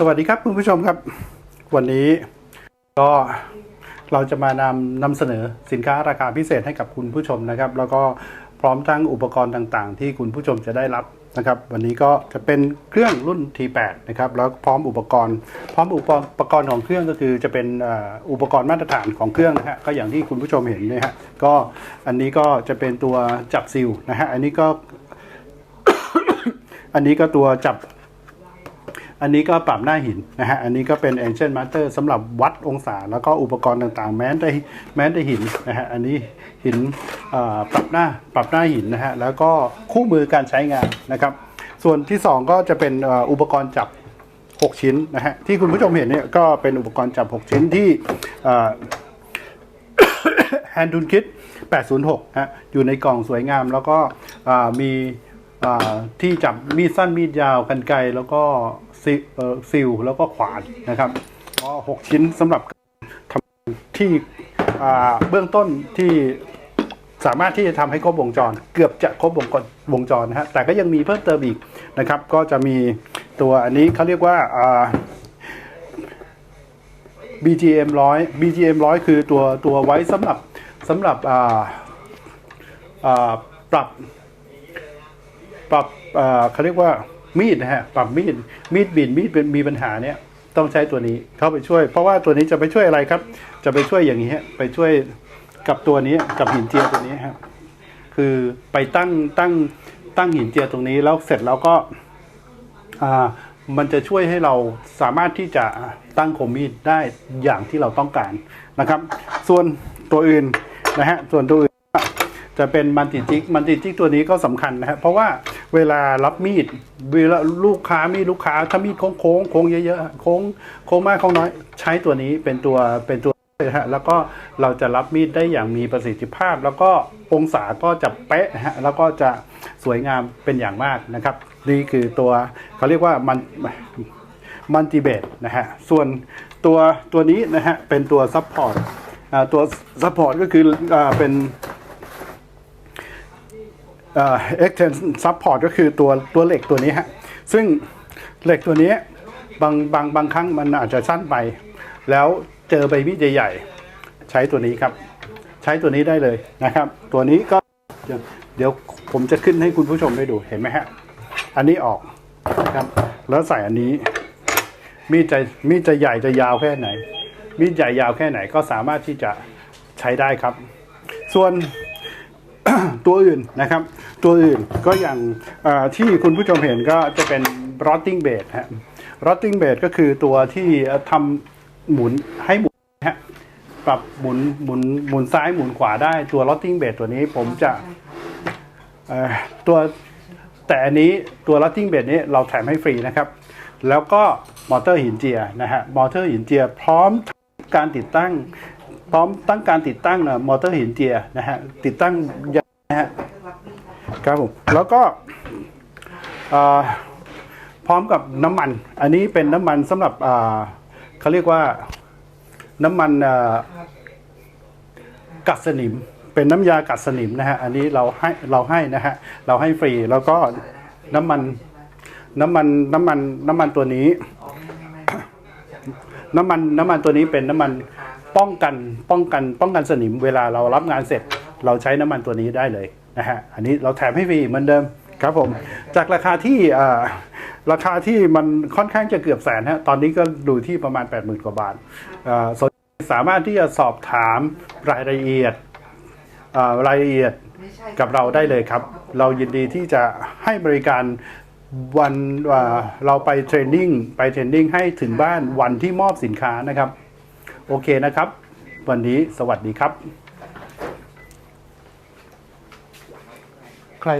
สวัสดีครับคุณผู้ชมครับ วันนี้ก็เราจะมานำนำเสนอสินค้าราคาพิเศษให้กับคุณผู้ชมนะครับ แล้วก็พร้อมทั้งอุปกรณ์ต่างๆ ที่คุณผู้ชมจะได้รับนะครับ วันนี้ก็จะเป็นเครื่องรุ่น T8 นะครับแล้วพร้อมอุปกรณ์ พร้อมอุปกรณ์ของเครื่องก็คือจะเป็นอุปกรณ์มาตรฐานของเครื่องนะฮะก็อย่างที่คุณผู้ชมเห็นนะฮะก็อันนี้ก็จะเป็นตัวจับซิลนะฮะอันนี้ก็ อันนี้ก็ตัวจับ อันนี้ก็ปรับหน้าหินนะฮะ อันนี้ก็เป็น Ancient Master สำหรับวัดองศาแล้วก็อุปกรณ์ต่างๆ แม้แต่แม้แต่หินนะฮะ อันนี้หินปรับหน้าปรับหน้าหินนะฮะ แล้วก็คู่มือการใช้งานนะครับ ส่วนที่ 2 ก็จะเป็นอ,อุปกรณ์จับ 6 ชิ้นนะฮะ ที่คุณผู้ชมเห็นเนี่ยก็เป็นอุปกรณ์จับ 6 ชิ้นที่เอ่อแฮนดูนคิด806ฮะ อยู่ในกล่องสวยงามแล้วก็มีที่จับมีดสั้นมีดยาวกันไกรแล้วก็ ซิลแล้วก็ขวานนะครับก็6ชิ้นสำหรับทำที่เบื้องต้นที่สามารถที่จะทำให้ครบวงจร เกือบจะครบวงวงจรนะฮะแต่ก็ยังมีเพิ่มเติมอีกนะครับ ก็จะมีตัวอันนี้เขาเรียกว่า BGM 100 BGM 100 คือตัวตัวไว้สำหรับสำหรับปรับปรับเขาเรียกว่า มีดนะฮะปรับมีดมีดบินมีดเป็นมีปัญหาเนี่ยต้องใช้ตัวนี้เข้าไปช่วย เพราะว่าตัวนี้จะไปช่วยอะไรครับ จะไปช่วยอย่างนี้ฮะไปช่วยกับตัวนี้กับหินเจียตัวนี้ฮะคือไปตั้งตั้งตั้งหินเจียตรงนี้แล้วเสร็จแล้วก็อ่ามันจะช่วยให้เราสามารถที่จะตั้งคมมีดได้อย่างที่เราต้องการนะครับ ส่วนตัวอื่นนะฮะส่วนตัวอื่น จะเป็นมันติจิกมันติจิกตัวนี้ก็สำคัญนะฮะเพราะว่าเวลารับมีดเวลาลูกค้ามีลูกค้าถ้ามีดโค้งโค้งโค้งเยอะๆโค้งโค้งมากโค้งน้อยใช้ตัวนี้เป็นตัวเป็นตัวนะฮะแล้วก็เราจะรับมีดได้อย่างมีประสิทธิภาพ แล้วก็องศาก็จะเป๊ะนะฮะแล้วก็จะสวยงามเป็นอย่างมากนะครับนี่คือตัวเขาเรียกว่ามันมันติเบตนะฮะส่วนตัวตัวนี้นะฮะเป็นตัวซัพพอร์ตตัวซัพพอร์ตก็คืออเป็น เอ็กเทนซัพพอร์ตก็คือตัวตัวเหล็กตัวนี้ฮะ ซึ่งเหล็กตัวนี้บางบางบางครั้งมันอาจจะสั้นไป แล้วเจอใบมีดใหญ่ๆ ใช้ตัวนี้ครับ ใช้ตัวนี้ได้เลยนะครับ ตัวนี้ก็เดี๋ยวเดี๋ยวผมจะขึ้นให้คุณผู้ชมได้ดูเห็นไหมฮะ อันนี้ออกนะครับ แล้วใส่อันนี้ มีดจะมีดจะใหญ่จะยาวแค่ไหน มีดใหญ่ยาวแค่ไหนก็สามารถที่จะใช้ได้ครับ ส่วนตัวอื่นนะครับ ตัวอื่นก็อย่างที่คุณผู้ชมเห็นก็จะเป็น rotting bait ฮะ rotting bait ก็คือตัวที่ทำหมุนให้หมุนฮะปรับหมุนหมุนหมุนซ้ายหมุนขวาได้ตัว rotting bait ตัวนี้ผมจะตัวแต่อันนี้ตัวลัตติ้งเบดนี้เราแถมให้ฟรีนะครับ แล้วก็มอเตอร์หินเจียนะฮะมอเตอร์หินเจียพร้อมการติดตั้ง พร้อมตั้งการติดตั้งนะมอเตอร์หินเจียนะฮะติดตั้ง ครับผมแล้วก็พร้อมกับน้ำมัน อันนี้เป็นน้ำมันสำหรับเขาเรียกว่าน้ำมันกัดสนิม เป็นน้ำยากัดสนิมนะฮะ อันนี้เราให้เราให้นะฮะ เราให้ฟรี แล้วก็น้ำมันน้ำมันน้ำมันน้ำมันตัวนี้ น้ำมันน้ำมันตัวนี้เป็นน้ำมันป้องกันป้องกันป้องกันสนิม เวลาเรารับงานเสร็จ เราใช้น้ำมันตัวนี้ได้เลย นะฮะอันนี้เราแถมให้ฟรีเหมือนเดิมครับผม จากราคาที่อ่าราคาที่มันค่อนข้างจะเกือบแสนฮะตอนนี้ก็ดูที่ประมาณ 80,000 กว่าบาทอ่าสนสามารถที่จะสอบถามรายละเอียดอ่ารายละเอียดกับเราได้เลยครับ เรายินดีที่จะให้บริการวันอ่าเราไปเทรนนิ่งไปเทรนนิ่งให้ถึงบ้านวันที่มอบสินค้านะครับ โอเคนะครับ วันนี้สวัสดีครับ ใคร